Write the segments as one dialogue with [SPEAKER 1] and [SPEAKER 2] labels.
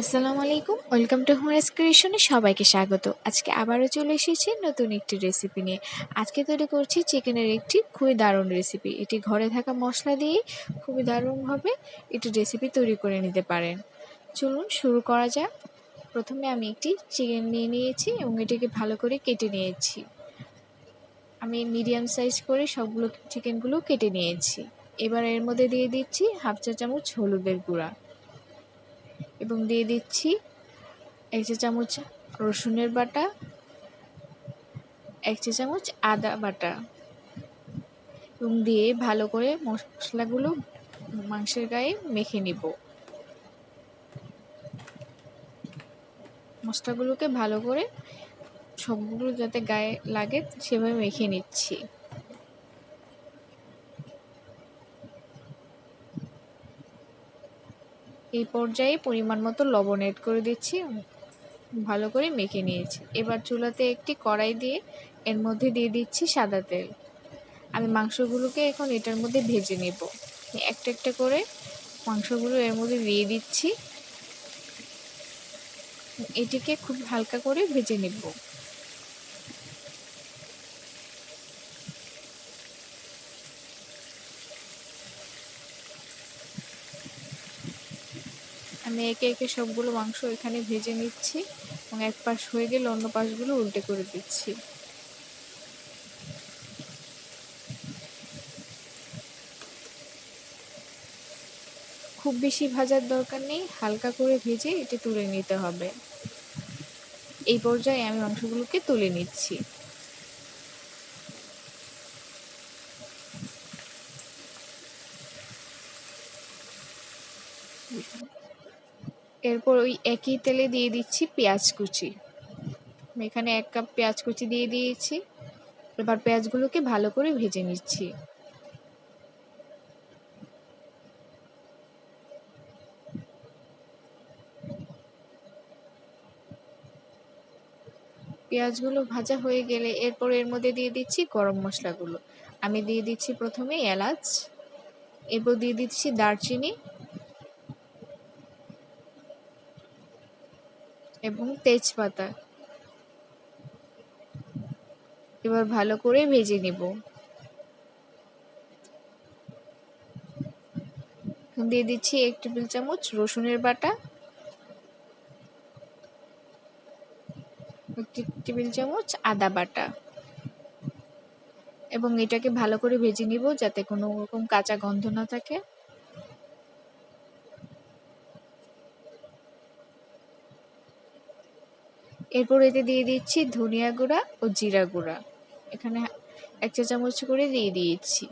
[SPEAKER 1] আসসালামু আলাইকুম, welcome to হুমারাস ক্রিয়েশনে সবাইকে স্বাগত। আজকে আবারও চলে এসেছি নতুন একটি রেসিপি নিয়ে। আজকে তৈরি করছি চিকেনের একটি খুবই দারুণ রেসিপি। এটি ঘরে থাকা মশলা দিয়ে খুবই দারুণভাবে একটি রেসিপি তৈরি করে নিতে পারেন। চলুন শুরু করা যাক। প্রথমে আমি একটি চিকেন নিয়ে নিয়েছি এবং এটিকে ভালো করে কেটে নিয়েছি। আমি মিডিয়াম সাইজ করে সবগুলো চিকেনগুলো কেটে নিয়েছি। এবার এর মধ্যে দিয়ে দিচ্ছি হাফ চা চামচ হলুদের গুঁড়া। এবং দিয়ে দিচ্ছি এক চা চামচ রসুনের বাটা, এক চা চামচ আদা বাটা এবং দিয়ে ভালো করে মশলাগুলো মাংসের গায়ে মেখে নিব। মশলাগুলোকে ভালো করে সবগুলো যাতে গায়ে লাগে সেভাবে মেখে নিচ্ছি। এই পর্যায়ে পরিমাণ মতো লবণ এড করে দিচ্ছি। ভালো করে মেখে নিয়েছি। এবার চুলাতে একটি কড়াই দিয়ে এর মধ্যে দিয়ে দিচ্ছি সাদা তেল। আমি মাংসগুলোকে এখন এটার মধ্যে ভেজে নেব। একটা একটা করে মাংসগুলো এর মধ্যে দিয়ে দিচ্ছি। এটিকে খুব হালকা করে ভেজে নেব। আমি একে একে সবগুলো মাংস এখানে ভেজে নিচ্ছি এবং এক পাশ হয়ে গেলে অন্য পাশগুলো উল্টে করে দিচ্ছি। খুব বেশি ভাজার দরকার নেই, হালকা করে ভেজে এটি তুলে নিতে হবে। এই পর্যায়ে আমি মাংসগুলোকে তুলে নিচ্ছি। এরপর ওই একই তেলে দিয়ে দিচ্ছি পেঁয়াজ কুচি। এখানে এক কাপ পেঁয়াজ কুচি দিয়ে দিয়েছি। এবার পেঁয়াজগুলোকে ভালো করে ভেজে নিচ্ছি। পেঁয়াজগুলো ভাজা হয়ে গেলে এরপর এর মধ্যে দিয়ে দিচ্ছি গরম মশলাগুলো। আমি দিয়ে দিচ্ছি প্রথমে এলাচ, এরপর দিয়ে দিচ্ছি দারচিনি এবং তেজপাতা। এবার ভালো করে ভেজে নেব। দিয়ে দিচ্ছি এক টেবিল চামচ রসুনের বাটা। একটি টেবিল চামচ আদা বাটা। এবং এটাকে ভালো করে ভেজে নিব যাতে কোনো রকম কাঁচা গন্ধ না থাকে। এরপর এতে দিয়ে দিচ্ছি ধনিয়া গুঁড়া ও জিরা গুঁড়া। এখানে এক চা চামচ করে দিয়ে দিয়েছি।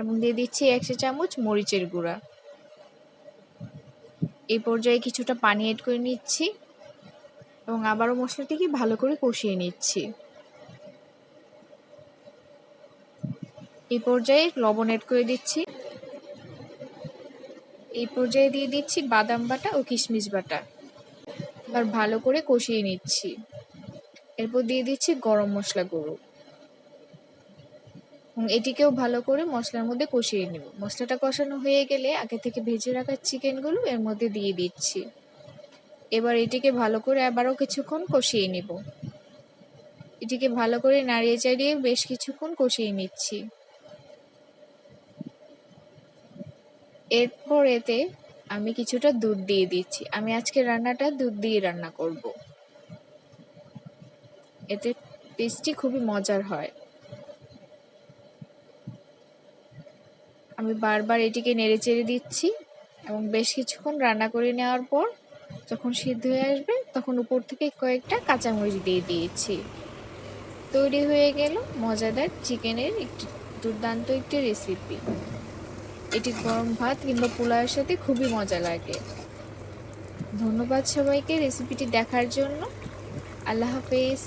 [SPEAKER 1] এবং দিয়ে দিচ্ছি এক চা চামচ মরিচের গুঁড়া। এই পর্যায়ে কিছুটা পানি এড করে নিচ্ছি এবং আবারও মশলাটিকে ভালো করে কষিয়ে নিচ্ছি। এই পর্যায়ে লবণ এড করে দিচ্ছি। এই পর্যায়ে দিয়ে দিচ্ছি বাদাম বাটা ও কিশমিশ বাটা। এবার ভালো করে কষিয়ে নিচ্ছি। এরপর দিয়ে দিচ্ছি গরম মশলা গুঁড়ো। এটিকেও ভালো করে মশলার মধ্যে কষিয়ে নেব। মশলাটা কষানো হয়ে গেলে আগে থেকে ভেজে রাখা চিকেনগুলো এর মধ্যে দিয়ে দিচ্ছি। এবার এটিকে ভালো করে আবারও কিছুক্ষণ কষিয়ে নেব। এটিকে ভালো করে নাড়িয়ে চাড়িয়ে বেশ কিছুক্ষণ কষিয়ে নিচ্ছি। এরপর এতে আমি কিছুটা দুধ দিয়ে দিচ্ছি। আমি আজকে রান্নাটা দুধ দিয়ে রান্না করব। এতে টেস্টটি খুবই মজার হয়। আমি বারবার এটিকে নেড়ে চেড়ে দিচ্ছি এবং বেশ কিছুক্ষণ রান্না করে নেওয়ার পর যখন সিদ্ধ হয়ে আসবে তখন উপর থেকে কয়েকটা কাঁচামরিচ দিয়ে দিয়েছি। তৈরি হয়ে গেল মজাদার চিকেনের একটি দুর্দান্ত একটি রেসিপি এটি গরম ভাত কিংবা পোলাওয়ের সাথে খুবই মজা লাগে। ধন্যবাদ সবাইকে রেসিপিটি দেখার জন্য। আল্লাহ হাফেজ।